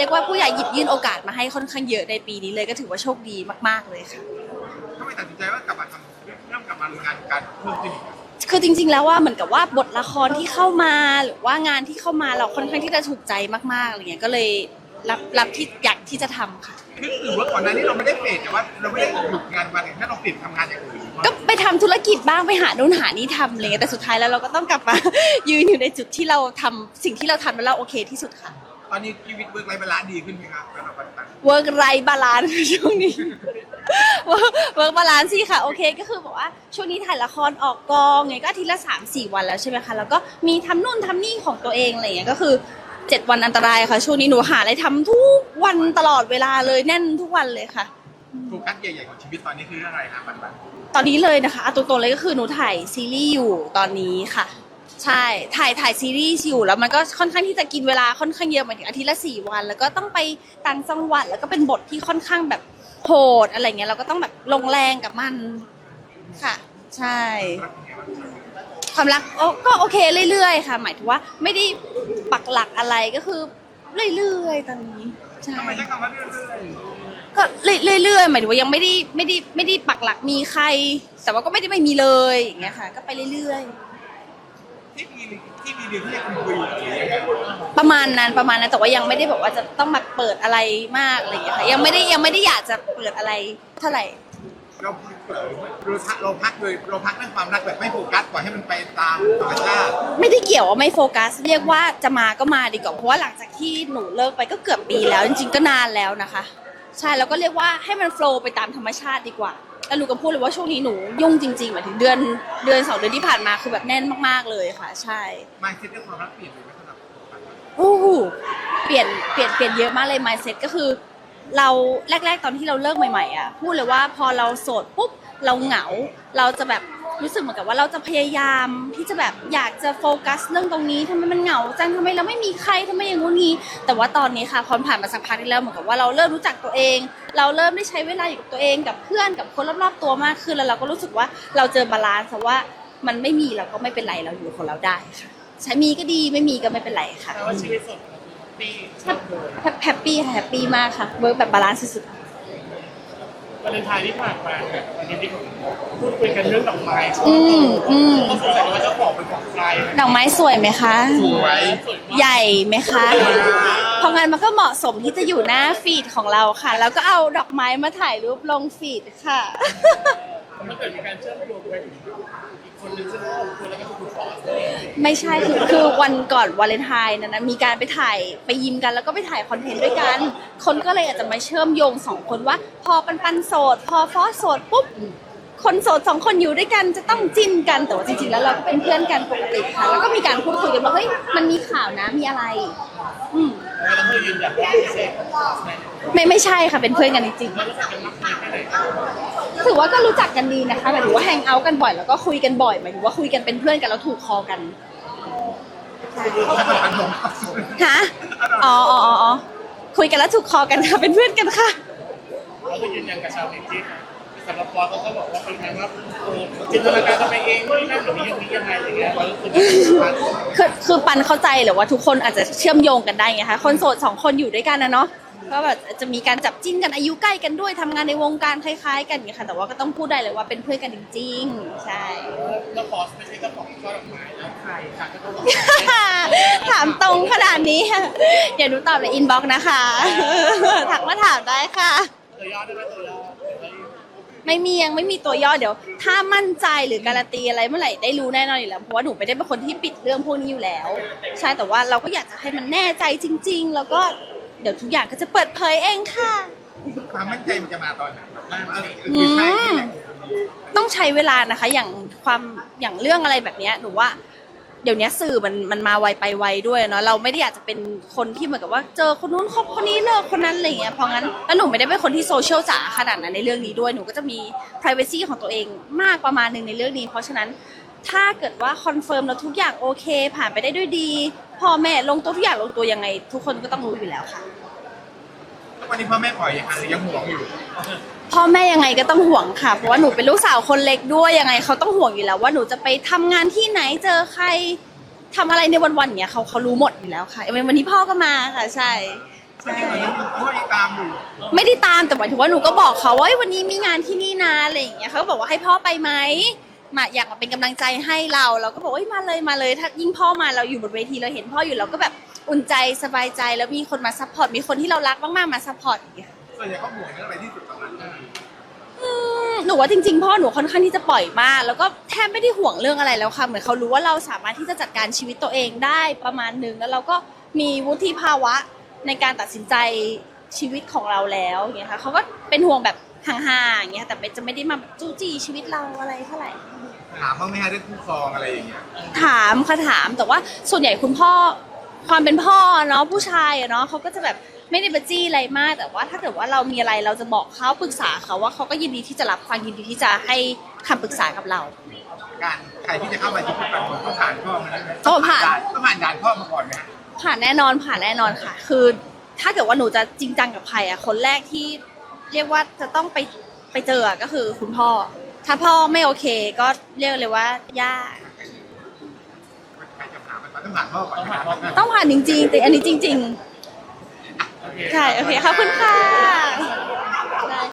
รียกว่าผู้ใหญ่หยิบยื่นโอกาสมาให้ค่อนข้างเยอะในปีนี้เลยก็ถือว่าโชคดีมากๆเลยค่ะทำไมตัดสินใจว่ากลับมาทำเริ่มกลับมางานการเพิ่มขึ้นอีกอะคือจริง ๆ แล้วว่าเหมือนกับว่าบทละครที่เข้ามาหรือว่างานที่เข้ามาเราค่อนข้างที่จะถูกใจมากๆอะไรเงี้ยก็เลยรับรับที่อยากที่จะทำค่ะ คือถือว่าก่อนหน้านี้เราไม่ได้เปลี่ยนแต่ว่าเราไม่ได้หยุดงานวันถ้าเราปลี่ยนทำงานอย่างอื่นก็ไปทำธุรกิจบ้างไปหานู่นหานี่ทำอะไรเงี้ยแต่สุดท้ายแล้วเราก็ต้องกลับมา ยืนอยู่ในจุดที่เราทำสิ่งที่เราทำแล้วเราโอเคที่สุดค่ะ ตอนนี้ชีวิตเวิร์กไลฟ์บาลานซ์ดีขึ้นไหมครับสำหรับปัจจุบันเวิร์กไรบาลานซ์ช่วงนี้เวิร์กบาลานซ์สิค่ะโอเคก็คือบอกว่าช่วงนี้ถ่ายละครออกกองไงก็อาทิตย์ละสามสี่วันแล้วใช่ไหมคะแล้วก็มีทำนู่นทำนี่ของตัวเองอะไรเงี้ยก็คือเจ็ดวันอันตรายค่ะ ช่วงนี้หนูหาอะไรทำทุกวันตลอดเวลาเลยแน่นทุกวันเลยค่ะ โฟกัสใหญ่ๆของชีวิตตอนนี้คือเรื่องอะไรครับปัจจุบันตอนนี้เลยนะคะเอาตัวตรงเลยก็คือหนูถ่ายซีรีส์อยู่ตอนนี้ค่ะ ใช่ถ่ายถ่ายซีรีส์อยู่แล้วมันก็ค่อนข้างที่จะกินเวลาค่อนข้างเยอะหมายถึงอาทิตย์ละสี่วัน แล้วก็ต้องไปต่างจังหวัดแล้วก็เป็นบทที่ค่อนข้างแบบโหดอะไรเงี้ยเราก็ต้องแบบลงแรงกับมันค่ะ ใช่ ความรักก็โอเคเรื่อยๆ ค่ะ หมายถึงว่าไม่ได้ปักหลักอะไรก็คือเรื่อยๆตอนนี้ใช่ทำไมใช้คำว่าเรื่อยก็เรื่อยๆหมายถึงว่ายังไม่ได้ไม่ได้ไม่ได้ปักหลักมีใคร แต่ว่าก็ไม่ได้ไม่มีเลยอย่างเงี้ยค่ะ ก็ไปเรื่อยๆ ที่มีที่มีเรื่องที่จะคุยหรือยังไงๆประมาณนั้นประมาณนั้นแต่ว่ายังไม่ได้บอกว่าจะต้องมาเปิดอะไรมากอะไรอย่างเงี้ยค่ะยังไม่ได้ยังไม่ได้อยากจะเปิดอะไรเท่าไหร่ เราเราพักเราพักโดยเราพักเรื่องความรักแบบไม่โฟกัสปล่อยให้มันไปตามธรรมชาติไม่ได้เกี่ยวว่าไม่โฟกัส เรียกว่าจะมาก็มาดีกว่าเพราะว่าหลังจากที่หนูเลิกไปก็เกือบปีแล้ว จริงๆก็นานแล้วนะคะ ใช่แล้วก็เรียกว่าให้มันโฟลว์ไปตามธรรมชาติดีกว่า แล้วหนูก็พูดเลยว่าช่วงนี้หนูยุ่งจริงๆหมายถึงเดือนเดือนสองเดือนที่ผ่านมาคือแบบแน่นมากๆเลยค่ะ ใช่มาคิดเรื่องความรักเปลี่ยนไปไหมสำหรับโอ้โหเปลี่ยนเปลี่ยนเปลี่ยนเยอะมากเลย mindset ก็คือ เราแรก ๆ ตอนที่เราเลิกใหม่ๆอะพูดเลยว่าพอเราโสดปุ๊บเราเหงา เราจะแบบ รู้สึกเหมือนกับว่าเราจะพยายามที่จะแบบอยากจะโฟกัสเรื่องตรงนี้ทำไมมันเหงาจังทำไมเราไม่มีใครทำไมอย่างงู้นงี้ แต่ว่าตอนนี้ค่ะพอผ่านมาสักพักนึงแล้วเหมือนกับว่าเราเริ่มรู้จักตัวเอง เราเริ่มได้ใช้เวลาอยู่กับตัวเองกับเพื่อนกับคนรอบๆตัวมากขึ้นแล้วเราก็รู้สึกว่าเราเจอบาลานซ์เพราะว่ามันไม่มีเราก็ไม่เป็นไรเราอยู่ของเราได้ค่ะใช้มีก็ดีไม่มีก็ไม่เป็นไรค่ะแต่ว่าชีวิตส่วนตัวปีแฮปแฮปปี้ค่ะแฮปปี้มากค่ะเวิร์กแบบบาลานซ์สุด วาเลนไทน์ที่ผ่านมาเนี่ยวันนี้ที่พูดคุยกันเรื่องดอกไม้ๆอืมอืมก็สงสัยว่าเจ้าของเป็นของใครดอกไม้สวยไหมคะ สวยใหญ่ไหมคะ เพราะงั้นมันก็เหมาะสมที่จะอยู่หน้าฟีดของเราค่ะ แล้วก็เอาดอกไม้มาถ่ายรูปลงฟีดค่ะ มันเกิดมีการเชื่อมโยงไปถึงอีก คนนึงซึ่งก็คนแล้วก็คือคุณฟอสไม่ใช่คือคือวันก่อนวาเลนไทน์นะนะมีการไปถ่ายไปยิมกันแล้วก็ไปถ่ายคอนเทนต์ด้วยกัน คนก็เลยอาจจะมาเชื่อมโยงสองคนว่า พอปันปันโสด พอฟอสโสดปุ๊บคนโสดสองคนอยู่ด้วยกันจะต้องจิ้นกันแต่ว่าจริงๆแล้วเราก็เป็นเพื่อนกันปกติค่ะ แล้วก็มีการพูดคุยกันว่าเฮ้ยมันมีข่าวนะมีอะไร อืม แล้วก็ยืนยันว่าไม่ใช่ของฟอสแน่ไม่ไม่ใช่ค่ะเป็นเพื่อนกันจริงแล้วรู้สึกกันมากน้อยแค่ไหนๆถือว่าก็รู้จักกันดีนะคะหมายถึงว่าแฮงเอาท์กันบ่อยแล้วก็คุยกันบ่อยหมายถึงว่าคุยกันเป็นเพื่อนกันแล้วถูกคอกันขนมฮะอ๋ออ๋ออ๋ออ๋อคุยกันแล้วถูกคอกันค่ะเป็นเพื่อนกันค่ะแล้วก็ยืนยันกับชาวเน็ตที่ สำหรับฟอสเขาก็บอกว่าเป็นไงว่าเออจินตนาการทำไมเองนู่นนี่นั่นหรือมีอย่างนี้ยังไงอะไรเงี้ยแล้วคือมันคือคือปันเข้าใจแหรือว่าทุกคนอาจจะเชื่อมโยงกันได้ไงคะคนโสดสองคนอยู่ด้วยกันนะเนาะก็แบบจะมีการจับจิ้นกันอายุใกล้กันด้วยทำงานในวงการคล้ายๆ กันอย่างเงี้ยค่ะแต่ว่าก็ต้องพูดได้เลยว่าเป็นเพื่อนกันจริงๆใช่ แล้วฟอสไม่ใช่เจ้าของช่อดอกไม้แล้วใครค่ะก็ต้องถามตรงขนาดนี้เดี๋ยวหนูตอบในอินบ็อกซ์นะคะ ถักมาถามได้ค่ะ ตัวยอดได้ไหมตัวยอด ไม่มียังไม่มีตัวย่อเดี๋ยว ถ้ามั่นใจหรือการันตีอะไรเมื่อไหร่ได้รู้แน่นอนอยู่แล้วเพราะว่าหนูไม่ได้เป็นคนที่ปิดเรื่องพวกนี้อยู่แล้ว ใช่แต่ว่าเราก็อยากจะให้มันแน่ใจจริง ๆ แล้วก็เดี๋ยวทุกอย่างก็จะเปิดเผยเองค่ะความมั่นใจมันจะมาตอนไหนแบบว่าเออคือใช่นี่แหละต้องใช้เวลานะคะ อย่างความอย่างเรื่องอะไรแบบเนี้ยหนูว่า เดี๋ยวนี้สื่อมันมันมาไวไปไวด้วยเนาะเราไม่ได้อยากจะเป็นคนที่เหมือนกับว่า เจอคนนู้นคบคนนี้เลิกคนนั้นอะไรอย่างเงี้ยเพราะงั้นแล้วหนูไม่ได้เป็นคนที่โซเชียลจ๋าขนาดนั้นในเรื่องนี้ด้วยหนูก็จะมี p r i เวซีของตัวเองมากประมาณหนึ่งในเรื่องนี้ เพราะฉะนั้นถ้าเกิดว่าคอนเฟิร์มแล้วทุกอย่างโอเค ผ่านไปได้ด้วยดีพ่อแม่ลงตัวทุกอย่างลงตัวยังไง ทุกคนก็ต้องรู้อยู่แล้วค่ะทุกวันนี้พ่อแม่ปล่อยย่างไรยังห่วงอยู่ พ่อแม่ยังไงก็ต้องห่วงค่ะ เพราะว่าหนูเป็นลูกสาวคนเล็กด้วยยังไงเขาต้องห่วงอยู่แล้ว ว่าหนูจะไปทำงานที่ไหนเจอใครทำอะไรในวันๆเนี้ยเขาเขารู้หมดอยู่แล้วค่ะวันวันนี้พ่อก็มาค่ะ ใช่ใช่ไม่ได้เหมือนพ่อยังตามอยู่ไม่ได้ตามแต่หมายถึงว่าหนูก็บอกเขาว่าเฮ้ยวันนี้มีงานที่นี่นะอะไรอย่างเงี้ยเขาก็บอกว่าให้พ่อไปไหมมาอยากมาเป็นกำลังใจให้เราเราก็บอกว่าเฮ้ยมาเลยมาเลยถ้ายิ่งพ่อมาเราอยู่บนเวทีเราเห็นพ่ออยู่เราก็แบบอุ่นใจสบายใจแล้วมีคนมาซัพพอร์ตมีคนที่เรารักมากๆมาซัพพอร์ตอย่างเงี้ย ส่วนใหญ่เขาห่วงเรื่องอะไรที่สุดตอนนั้นอืมหนูว่าจริงๆพ่อหนูค่อนข้างที่จะปล่อยมาก แล้วก็แทบไม่ได้ห่วงเรื่องอะไรแล้วค่ะ เหมือนเขารู้ว่าเราสามารถที่จะจัดการชีวิตตัวเองได้ประมาณหนึงแล้วเราก็มีวุฒิภาวะในการตัดสินใจชีวิตของเราแล้วอย่างเงี้ยค่ะเขาก็เป็นห่วงแบบห่างๆอย่างเงี้ยแต่ไม่จะไม่ได้มาแบบจู้จี้ชีวิตเราอะไรเท่าไหร่ ถามบ้างไหมฮะเรื่องคู่ครองอะไรอย่างเงี้ย ถามค่ะถามแต่ว่าส่วนใหญ่คุณพ่อ ความเป็นพ่อเนาะผู้ชายอะเนาะเขาก็จะแบบไม่ได้บัจี้อะไรมาก แต่ว่าถ้าเกิดว่าเรามีอะไรเราจะบอกเขาปรึกษาเขาว่าเขาก็ยินดีที่จะรับฟังยินดีที่จะให้คำปรึกษากับเรา การใครที่จะเข้ามาชีวิตปันผลต้องผ่านพ่อมันนะต้องผ่าน ต้องผ่านด่านพ่อมาก่อนไหมฮะผ่านแน่นอนผ่านแน่นอนค่ะ คือถ้าเกิดว่าหนูจะจริงจังกับใครอะคนแรกที่เรียกว่าจะต้องไปไปเจออะก็คือคุณพ่อ ถ้าพ่อไม่โอเคก็เรียกเลยว่าย่า ใครจะผ่านมัน ต้องผ่านพ่อก่อนต้องผ่านพ่อนะต้องผ่านจริงๆแต่อันนี้จริงโอเคๆใช่ โอเคขอบคุณค่ะ